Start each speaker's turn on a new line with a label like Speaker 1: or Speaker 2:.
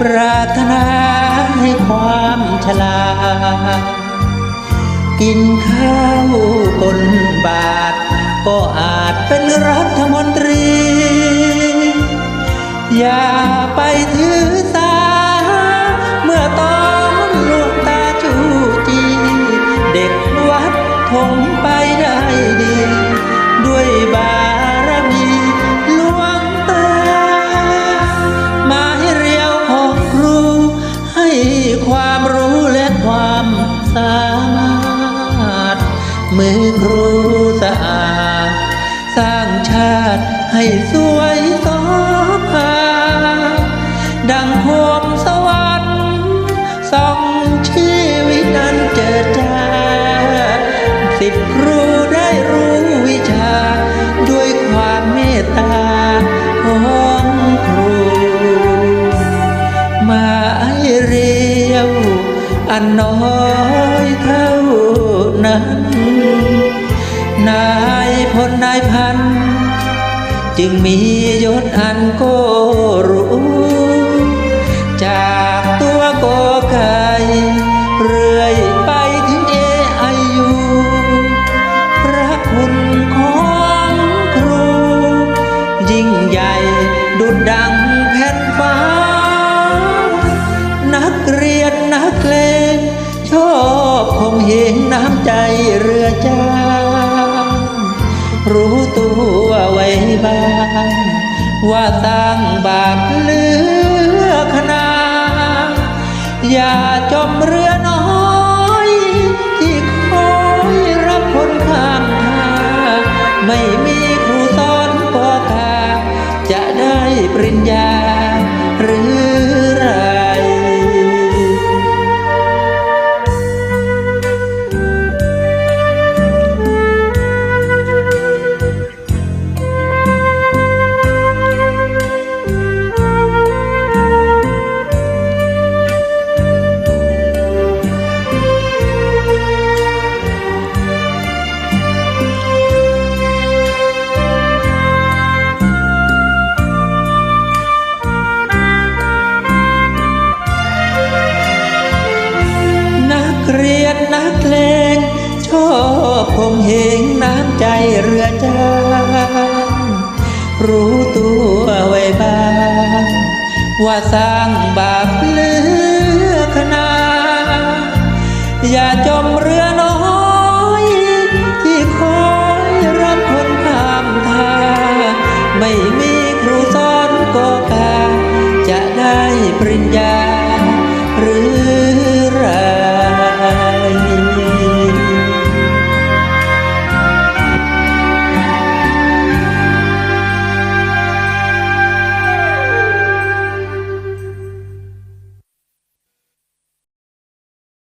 Speaker 1: ปรารถนาให้ความฉลาดกินข้าวบนบาท ก็อาจเป็นรัฐมนตรี อย่าไปถือสา รูสะอาด สร้างชาติให้สวยสมภาดังโคมสวรรค์ส่องชีวิตนั้นเจิดจ้าสิทธิครูได้รู้วิชา ด้วยความเมตตาของครู มาไอเรียวอันน้อยเท่านั้น จึงมียศอันโกรู้ จากตัวโกไก่เรื่อยไปถึงเอไอยูพระคุณของครู ยิ่งใหญ่ดุดดังแผ่นฟ้า นักเรียนนักเลงชอบคงเห็นน้ำใจเรือจ้างรู้ตัวไว้ บ้าง ว่าสร้างบาปเลือขนาอย่าจมเรือน้อยที่คอยรับคนข้ามทางไม่มีครูสอนก็กาจะได้ปริญญา นักเลงชอบคมเหงน้ำใจเรือจางรู้ตัวไว้บ้างว่าสร้างบาปเลือขนาอย่าจมเรือน้อยที่คอยรับคนข้ามทางไม่มีครูสอนก็กาจะได้ปริญญา